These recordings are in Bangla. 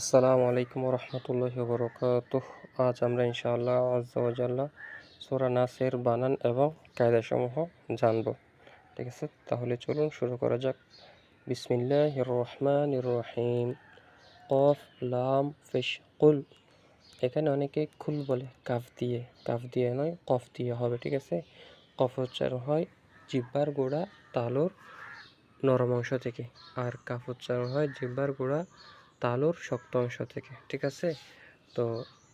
আসসালামু আলাইকুম রহমতুল্লাহি বরকাত আজ আমরা ইনশাআল্লাহ আজ্জাওয়াজাল্লাহ সোরা নাসের, বানান এবং কায়দাসমূহ জানব। ঠিক আছে? তাহলে চলুন শুরু করা যাক। বিসমিল্লাহ রহমান রহিম। কফ, লাম, ফেশ, কুল। এখানে অনেকে খুল বলে, কাফ দিয়ে। কাফ দিয়ে নয়, কফ দিয়ে হবে, ঠিক আছে? কফ উচ্চারণ হয় জিব্বার গোড়া তালুর নরম অংশ থেকে। আর কাফ উচ্চারণ হয় জিব্বার গোড়া তালুর শক্ত অংশ থেকে, ঠিক আছে? তো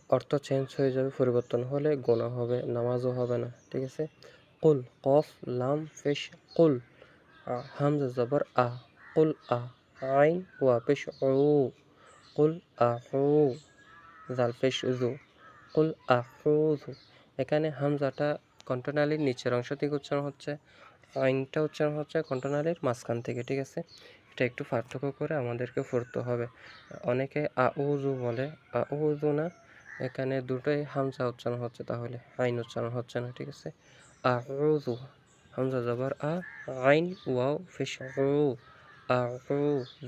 অর্থ চেঞ্জ হয়ে যাবে, পরিবর্তন হলে গোনা হবে, নামাজও হবে না, ঠিক আছে? কুল, কফ, লাম, ফেশ, কুল হামজা, জবর, আ, কুল, আ, আইন, ওয়া পেশ ও কুল, আ হু জাল, ফেশ উজু কুল, আ হুজু এখানে হামজাটা কন্টনালির নিচের অংশ থেকে উচ্চারণ হচ্ছে, আইনটা উচ্চারণ হচ্ছে কন্টনালির মাঝখান থেকে, ঠিক আছে? এটা একটু পার্থক্য করে আমাদেরকে পড়তে হবে। অনেকে আউজু বলে। আউজু না, এখানে দুটোই হামজা উচ্চারণ হচ্ছে তাহলে। আইন উচ্চারণ হচ্ছে না, ঠিক আছে? আউজু হামজা জবর আ, আইন, ওয়াও ফিশ ও আউ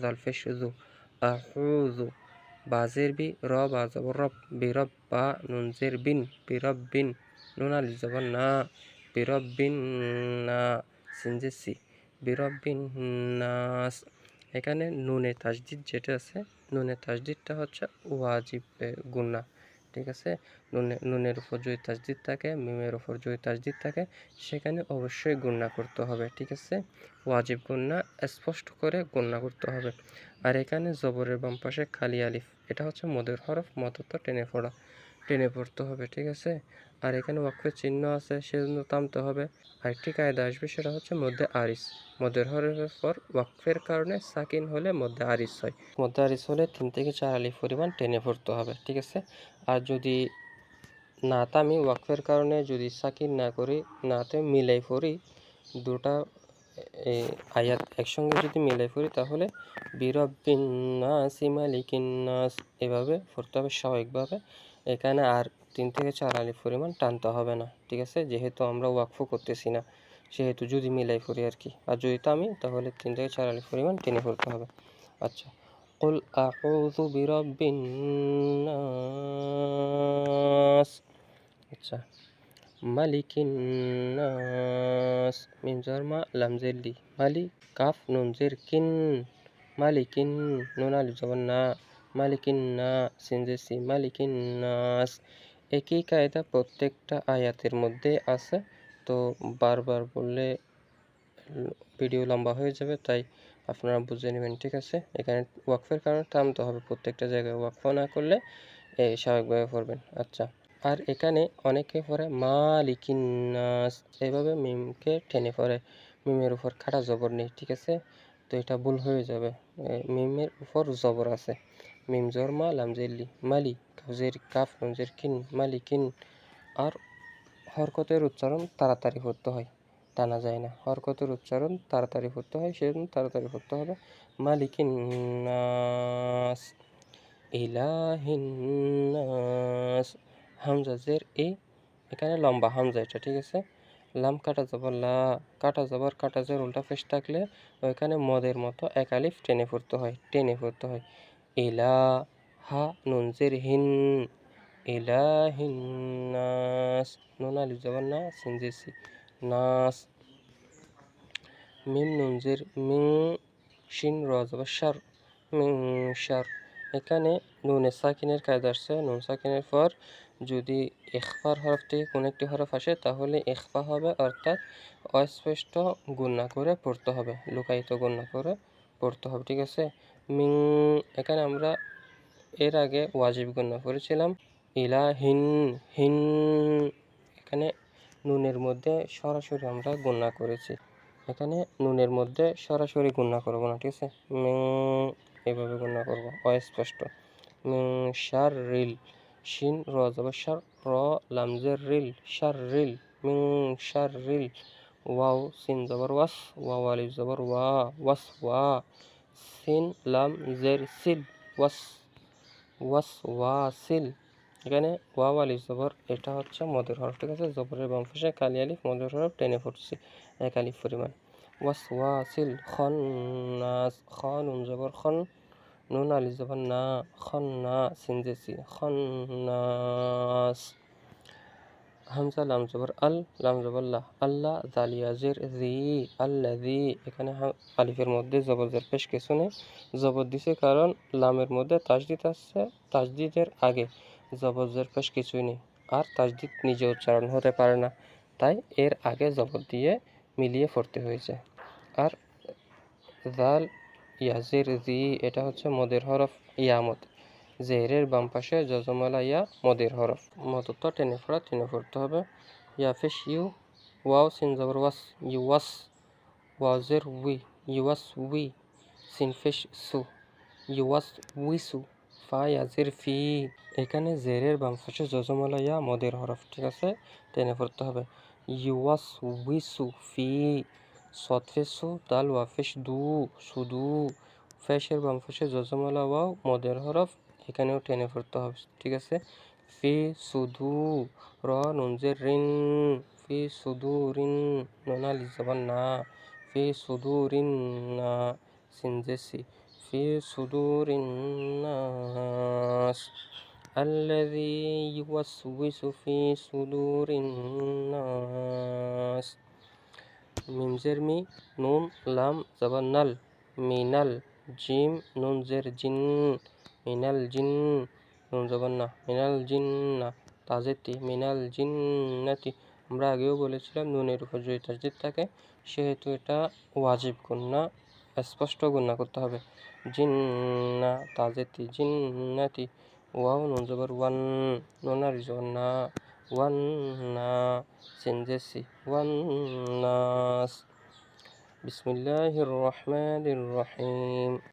জাল ফিশ জু আউজু বাজের বি র বা জবর রব বিরব বা, নুনজের বিন বিরব বিন, নুন আলি জবর না বিরব বিন, না সিনজেসি বিরব্বিন নাস। এখানে নুনে তাজদিদ যেটা আছে, নুনে তাজদিদটা হচ্ছে ওয়াজিব গুন্না ঠিক আছে? নুনে, নুনের উপর যদি তাজদিদ থাকে, মিমের উপর যদি তাজদিদ থাকে, সেখানে অবশ্যই গুন্না করতে হবে, ঠিক আছে? ওয়াজিব গুন্না স্পষ্ট করে গুন্না করতে হবে। আর এখানে জবরের বাম পাশে খালি আলিফ, এটা হচ্ছে মদের হরফ মদত টেনে পড়া, টেনে পড়তে হবে, ঠিক আছে? আর এখানে ওয়াকফের চিহ্ন আছে, সেজন্য থামতে হবে। আরেকটি কায়দা আসবে, সেটা হচ্ছে মধ্যে আরিস। মধ্যের হরফের পর ওয়াকফের কারণে সাকিন হলে মধ্যে আরিস হয়। মধ্যে আরিস হলে তিন থেকে চার আলিফ পরিমাণ টেনে পড়তে হবে, ঠিক আছে? আর যদি না তামি ওয়াকফের কারণে যদি সাকিন না করি নাতে মিলাই পড়ি, দুটা আয়াত একসঙ্গে যদি মিলাই পড়ি, তাহলে বিরব্বিন নাস এভাবে পড়তে হবে স্বাভাবিকভাবে। এখানে আর তিন থেকে চার আলিফ পরিমাণ টানতে হবে না ঠিক আছে যেহেতু আমরা ওয়াকফও করতেছি না সেহেতু যদি মিলাই করি আর কি আর যদি আমি তাহলে তিন থেকে চার আলিফ পরিমাণ টেনে পড়তে হবে আচ্ছা قل أعوذ برب الناس আচ্ছা মালিকিন নাস মিম জরমা লামজের লি মালিক কাফ নুন জের কিন মালিকিন নুন আলিফ জবর না মালিকিন না সিনজেসি মালিকিন নাস একই কায়দা প্রত্যেকটা আয়াতের মধ্যে আছে। তো বারবার বললে ভিডিও লম্বা হয়ে যাবে, তাই আপনারা বুঝে নেবেন, ঠিক আছে? এখানে ওয়াকফের কারণে থামতে হবে, প্রত্যেকটা জায়গায় ওয়াকফ না করলে স্বাভাবিকভাবে পড়বেন। আচ্ছা আর এখানে অনেকে পড়ে মালিকিন নাস এইভাবে মিমকে টেনে পড়ে, মিমের উপর খাটা জবর নেই, ঠিক আছে? তো এটা ভুল হয়ে যাবে মিমের উপর জবর আছে। মিম জর, মা লামজেল্লি, মালি। কাফজের কাফ নমজের কিন মালিকিন আর হরকতের উচ্চারণ তাড়াতাড়ি করতে হয়, টানা যায় না। হরকতের উচ্চারণ তাড়াতাড়ি করতে হয়, সেজন্য তাড়াতাড়ি করতে হবে। মালিকিন নাস, ইলাহিন নাস। হামজা জের এ, এখানে লম্বা হামজা এটা, ঠিক আছে? লাম কাটা জবর লা, কাটা জবর, কাটা জের উল্টা ফেস থাকলে ওইখানে মদের মতো এক আলিফ টেনে পড়তে হয়, টেনে পড়তে হয়। ইলা হা নুন জের হিন ইলাহিন নাস নুন আলিফ জবর না সিনজেসি নাস মিম নুন জের মিং শিন র জবর শার মিং শার এখানে নুনে সাকিনের কায়দা আসছে নুন সাকিনের পর যদি ইখফার হরফ থেকে কোনো একটি হরফ আসে, তাহলে ইখফা হবে, অর্থাৎ অস্পষ্ট গুণনা করে পড়তে হবে, লুকায়িত গুণনা করে পড়তে হবে, ঠিক আছে? মিং, এখানে আমরা এর আগে ওয়াজিব গুণনা করেছিলাম। ইলা হিন হিন এখানে নুনের মধ্যে সরাসরি আমরা গুণনা করেছি। এখানে নুনের মধ্যে সরাসরি গুণনা করব না, ঠিক আছে? এভাবে গুণনা করব, অস্পষ্ট। শার রিল, শিন, র জবর র লামজের রিল, শার রিল, মিং, শার রিল, ওয়াও, সিন জবর ওয়াস, ওয়াও, আলিফ জবর ওয়া, ওয়াস, ওয়া, সিন, লাম, জের, সিল, ওয়াস। ওয়াস ওয়াসিল এখানে ওয়াও আলিফ জবর, এটা হচ্ছে মধুর হরফ, ঠিক আছে? জবরের বাম কালি আলিফ, মধুর হরফ টেনে পড়ছি, এক আলিফ পরিমাণ। ওয়াস ওয়াসিল খন নাস খন জবর, খন নুন আলিফ জবর, না খন্না সিনজেসি খন্নাস হামজা, লাম জবর, আল, লাম জবর, লা আল্লাহ জালিয়াজের জি আল্লাজি এখানে আলিফের মধ্যে জবরজের পেশ কিছু নেই। জবর দিছে কারণ লামের মধ্যে তাজদিদ আসছে তাজদিদের আগে জবরজের পেশ কিছুই নেই। আর তাজদিদ নিজে উচ্চারণ হতে পারে না। তাই এর আগে জবর দিয়ে মিলিয়ে পড়তে হয়েছে। আর জাল ইয়াজের জি, এটা হচ্ছে মদের হরফ, ইয়ামত। জেরের বাম পাশে যজমালা ইয়া মদের হরফ। মদত টেনে পড়া টেনে পড়তে হবে। ইয়া ফেস ইউ ওয়াও, সিন জবর ওয়াস, ইউ ওয়াস ওয়াজের উই, ইউ ওয়াস উই, সিন ফেস সু, ইউ ওয়াস উইসু ফা ইয়াজের ফি। এখানে জেরের বাম পাশে যজমালা ইয়া মদের হরফ, ঠিক আছে? টেনে পড়তে হবে। ইউ ওয়াস উইসু ফি, সৎ ফেসু দাল ওয়াফেস দু সুদু ফেসের বাম পাশে যজমালা ওয়াও মদের হরফ এখানেও টেনে পড়তে হবে ঠিক আছে ফি সুদু র নুনজের রিন ফি সুদু রিন নোনা লিজাবান না ফি সুদু রিন না সিনজেসি ফি সুদু রিন নাস الذي يوسوس في صدور الناس মিমজের মি নুন লাম জবান নাল মিনাল জিম নুন জের জিন মিনাল জিন জগন্না মিনাল জিন্না তাজেতি, মিনাল জিন্নাতি। আমরা আগেও বলেছিলাম নুনের উপর যদি তাজদিদ থাকে, সেহেতু এটা ওয়াজিব গুন্না, স্পষ্ট গুন্না করতে হবে। জিন্না, তাজেতি, জিন্নাতি, ওয়াও, নুন জবর, ওয়ান, নোনার জন্না, ওয়ান না, সেনজেসি, ওয়ান নাস। বিসমিল্লাহির রহমানির রহিম।